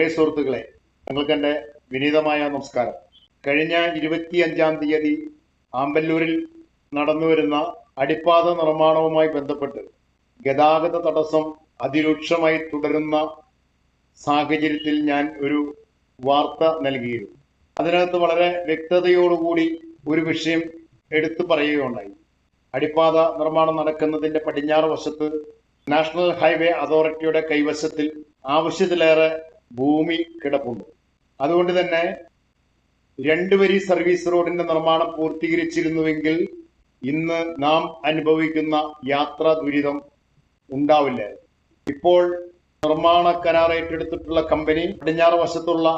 പ്രിയ സുഹൃത്തുക്കളെ നിങ്ങൾക്ക് എന്റെ വിനീതമായ നമസ്കാരം. കഴിഞ്ഞ ഇരുപത്തിയഞ്ചാം തീയതി ആമ്പല്ലൂരിൽ നടന്നുവരുന്ന അടിപ്പാത നിർമ്മാണവുമായി ബന്ധപ്പെട്ട് ഗതാഗത തടസ്സം അതിരൂക്ഷമായി തുടരുന്ന സാഹചര്യത്തിൽ ഞാൻ ഒരു വാർത്ത നൽകിയിരുന്നു. അതിനകത്ത് വളരെ വ്യക്തതയോടുകൂടി ഒരു വിഷയം എടുത്തു പറയുകയുണ്ടായി. അടിപ്പാത നിർമ്മാണം നടക്കുന്നതിന്റെ പടിഞ്ഞാറ് വശത്ത് നാഷണൽ ഹൈവേ അതോറിറ്റിയുടെ കൈവശത്തിൽ ആവശ്യത്തിലേറെ ഭൂമി കിടപ്പുണ്ട്. അതുകൊണ്ട് തന്നെ രണ്ട് വരി സർവീസ് റോഡിന്റെ നിർമ്മാണം പൂർത്തീകരിച്ചിരുന്നുവെങ്കിൽ ഇന്ന് നാം അനുഭവിക്കുന്ന യാത്രാ ദുരിതം ഉണ്ടാവില്ല. ഇപ്പോൾ നിർമ്മാണ കരാർ ഏറ്റെടുത്തിട്ടുള്ള കമ്പനി പടിഞ്ഞാറ് വശത്തുള്ള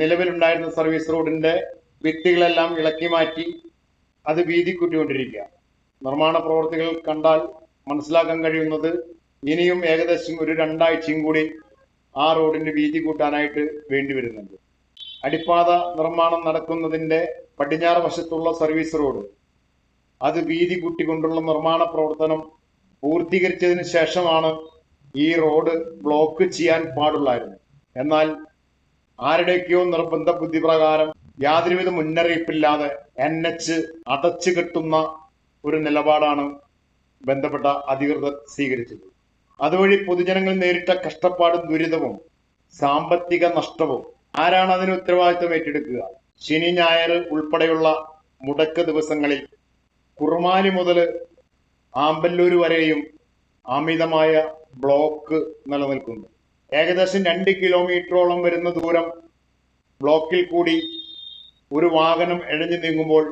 നിലവിലുണ്ടായിരുന്ന സർവീസ് റോഡിന്റെ വ്യക്തികളെല്ലാം ഇളക്കി മാറ്റി അത് വീതി കൂട്ടിക്കൊണ്ടിരിക്കുക നിർമ്മാണ പ്രവർത്തികൾ കണ്ടാൽ മനസ്സിലാക്കാൻ കഴിയുന്നത് ഇനിയും ഏകദേശം ഒരു രണ്ടാഴ്ചയും കൂടി ആ റോഡിന്റെ വീതി കൂട്ടാനായിട്ട് വേണ്ടി വരുന്നുണ്ട്. അടിപ്പാത നിർമ്മാണം നടക്കുന്നതിന്റെ പടിഞ്ഞാറ് വശത്തുള്ള സർവീസ് റോഡ്. അത് വീതി കൂട്ടിക്കൊണ്ടുള്ള നിർമ്മാണ പ്രവർത്തനം പൂർത്തീകരിച്ചതിന് ശേഷമാണ് ഈ റോഡ് ബ്ലോക്ക് ചെയ്യാൻ പാടുള്ളായിരുന്നു എന്നാൽ ആരുടെയൊക്കെയോ നിർബന്ധ ബുദ്ധി പ്രകാരം യാതൊരുവിധ മുന്നറിയിപ്പില്ലാതെ എൻ എച്ച് അടച്ചു കെട്ടുന്ന ഒരു നിലപാടാണ് ബന്ധപ്പെട്ട അധികൃതർ സ്വീകരിച്ചത്. അതുവഴി പൊതുജനങ്ങൾ നേരിട്ട കഷ്ടപ്പാടും ദുരിതവും സാമ്പത്തിക നഷ്ടവും. ആരാണ് അതിന് ഉത്തരവാദിത്വം ഏറ്റെടുക്കുക? ശനി ഞായർ ഉൾപ്പെടെയുള്ള മുടക്ക ദിവസങ്ങളിൽ കുറുമാലി മുതൽ ആമ്പല്ലൂർ വരെയും അമിതമായ ബ്ലോക്ക് നിലനിൽക്കുന്നു. ഏകദേശം രണ്ട് കിലോമീറ്ററോളം വരുന്ന ദൂരം ബ്ലോക്കിൽ കൂടി ഒരു വാഹനം എഴഞ്ഞു നീങ്ങുമ്പോൾ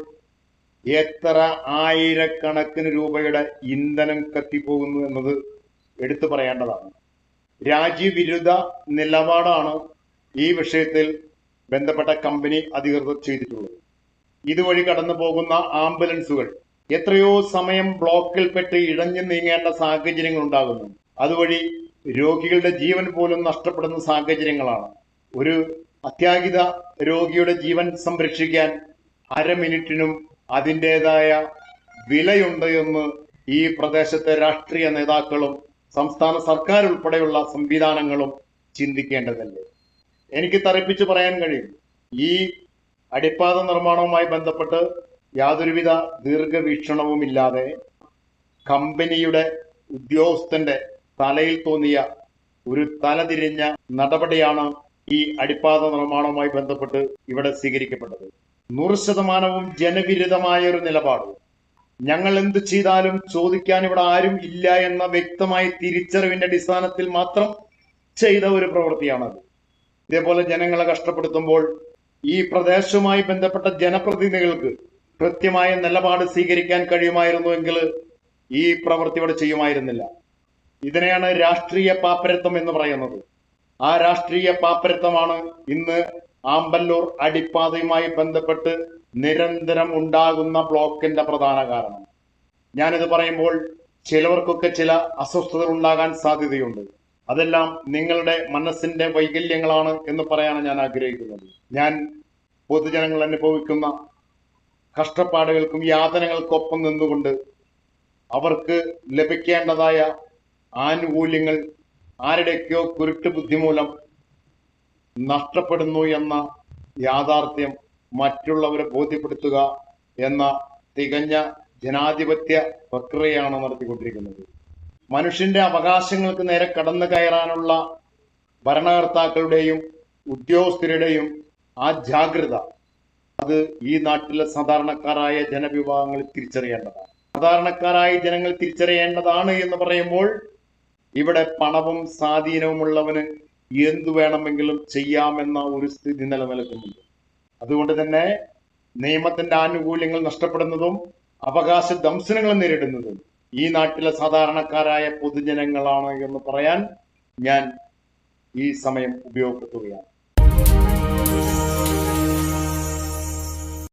എത്ര ആയിരക്കണക്കിന് രൂപയുടെ ഇന്ധനം കത്തിപ്പോകുന്നു എന്നത് എടുത്തു പറയേണ്ടതാണ്. രാജ്യവിരുദ്ധ നിലപാടാണ് ഈ വിഷയത്തിൽ ബന്ധപ്പെട്ട കമ്പനി അധികൃതർ ചെയ്തിട്ടുള്ളത്. ഇതുവഴി കടന്നു പോകുന്ന ആംബുലൻസുകൾ എത്രയോ സമയം ബ്ലോക്കിൽപ്പെട്ട് ഇഴഞ്ഞു നീങ്ങേണ്ട സാഹചര്യങ്ങൾ ഉണ്ടാകുന്നു. അതുവഴി രോഗികളുടെ ജീവൻ പോലും നഷ്ടപ്പെടുന്ന സാഹചര്യങ്ങളാണ്. ഒരു അത്യാഹിത രോഗിയുടെ ജീവൻ സംരക്ഷിക്കാൻ അര മിനിറ്റിനും അതിന്റെതായ വിലയുണ്ട് എന്ന് ഈ പ്രദേശത്തെ രാഷ്ട്രീയ നേതാക്കളും സംസ്ഥാന സർക്കാർ ഉൾപ്പെടെയുള്ള സംവിധാനങ്ങളും ചിന്തിക്കേണ്ടതല്ലേ? എനിക്ക് തറപ്പിച്ച് പറയാൻ കഴിയും. ഈ അടിപ്പാത നിർമ്മാണവുമായി ബന്ധപ്പെട്ട് യാതൊരുവിധ ദീർഘവീക്ഷണവും ഇല്ലാതെ കമ്പനിയുടെ ഉദ്യോഗസ്ഥന്റെ തലയിൽ തോന്നിയ ഒരു തലതിരിഞ്ഞ നടപടിയാണ് ഈ അടിപ്പാത നിർമ്മാണവുമായി ബന്ധപ്പെട്ട് ഇവിടെ സ്വീകരിക്കപ്പെട്ടത്. നൂറ് ശതമാനവും ജനവിരുദ്ധമായ ഒരു നിലപാട്. ഞങ്ങൾ എന്ത് ചെയ്താലും ചോദിക്കാൻ ഇവിടെ ആരും ഇല്ല എന്ന വ്യക്തമായ തിരിച്ചറിവിന്റെ അടിസ്ഥാനത്തിൽ മാത്രം ചെയ്ത ഒരു പ്രവൃത്തിയാണത്. ഇതേപോലെ ജനങ്ങളെ കഷ്ടപ്പെടുത്തുമ്പോൾ ഈ പ്രദേശവുമായി ബന്ധപ്പെട്ട ജനപ്രതിനിധികൾക്ക് കൃത്യമായ നിലപാട് സ്വീകരിക്കാൻ കഴിയുമായിരുന്നുവെങ്കിൽ ഈ പ്രവൃത്തി ഇവിടെ ചെയ്യുമായിരുന്നില്ല. ഇതിനെയാണ് രാഷ്ട്രീയ പാപ്പരത്വം എന്ന് പറയുന്നത്. ആ രാഷ്ട്രീയ പാപ്പരത്വമാണ് ഇന്ന് ആമ്പല്ലൂർ അടിപ്പാതയുമായി ബന്ധപ്പെട്ട് നിരന്തരം ഉണ്ടാകുന്ന ബ്ലോക്കിന്റെ പ്രധാന കാരണം. ഞാനിത് പറയുമ്പോൾ ചിലവർക്കൊക്കെ ചില അസ്വസ്ഥതകൾ ഉണ്ടാകാൻ സാധ്യതയുണ്ട്. അതെല്ലാം നിങ്ങളുടെ മനസ്സിന്റെ വൈകല്യങ്ങളാണ് എന്ന് പറയാനാണ് ഞാൻ ആഗ്രഹിക്കുന്നത്. ഞാൻ പൊതുജനങ്ങൾ അനുഭവിക്കുന്ന കഷ്ടപ്പാടുകൾക്കും യാതനകൾക്കൊപ്പം നിന്നുകൊണ്ട് അവർക്ക് ലഭിക്കേണ്ടതായ ആനുകൂല്യങ്ങൾ ആരുടെയൊക്കെയോ കുരുട്ട് ബുദ്ധിമൂലം നഷ്ടപ്പെടുന്നു എന്ന യാഥാർത്ഥ്യം മറ്റുള്ളവരെ ബോധ്യപ്പെടുത്തുക എന്ന തികഞ്ഞ ജനാധിപത്യ പ്രക്രിയയാണ് നടത്തിക്കൊണ്ടിരിക്കുന്നത്. മനുഷ്യന്റെ അവകാശങ്ങൾക്ക് നേരെ കടന്നു കയറാനുള്ള ഭരണകർത്താക്കളുടെയും ഉദ്യോഗസ്ഥരുടെയും ആ ജാഗ്രത അത് ഈ നാട്ടിലെ സാധാരണക്കാരായ ജനവിഭാഗങ്ങൾ തിരിച്ചറിയേണ്ടതാണ്. സാധാരണക്കാരായ ജനങ്ങൾ തിരിച്ചറിയേണ്ടതാണ് എന്ന് പറയുമ്പോൾ ഇവിടെ പണവും സ്വാധീനവുമുള്ളവന് എന്തു വേണമെങ്കിലും ചെയ്യാമെന്ന ഒരു സ്ഥിതി നിലനിൽക്കുന്നുണ്ട്. അതുകൊണ്ട് തന്നെ നിയമത്തിന്റെ ആനുകൂല്യങ്ങൾ നഷ്ടപ്പെടുന്നതും അവകാശ ദംശനങ്ങൾ നേരിടുന്നതും ഈ നാട്ടിലെ സാധാരണക്കാരായ പൊതുജനങ്ങളാണ് എന്ന് പറയാൻ ഞാൻ ഈ സമയം ഉപയോഗപ്പെടുത്തുകയാണ്.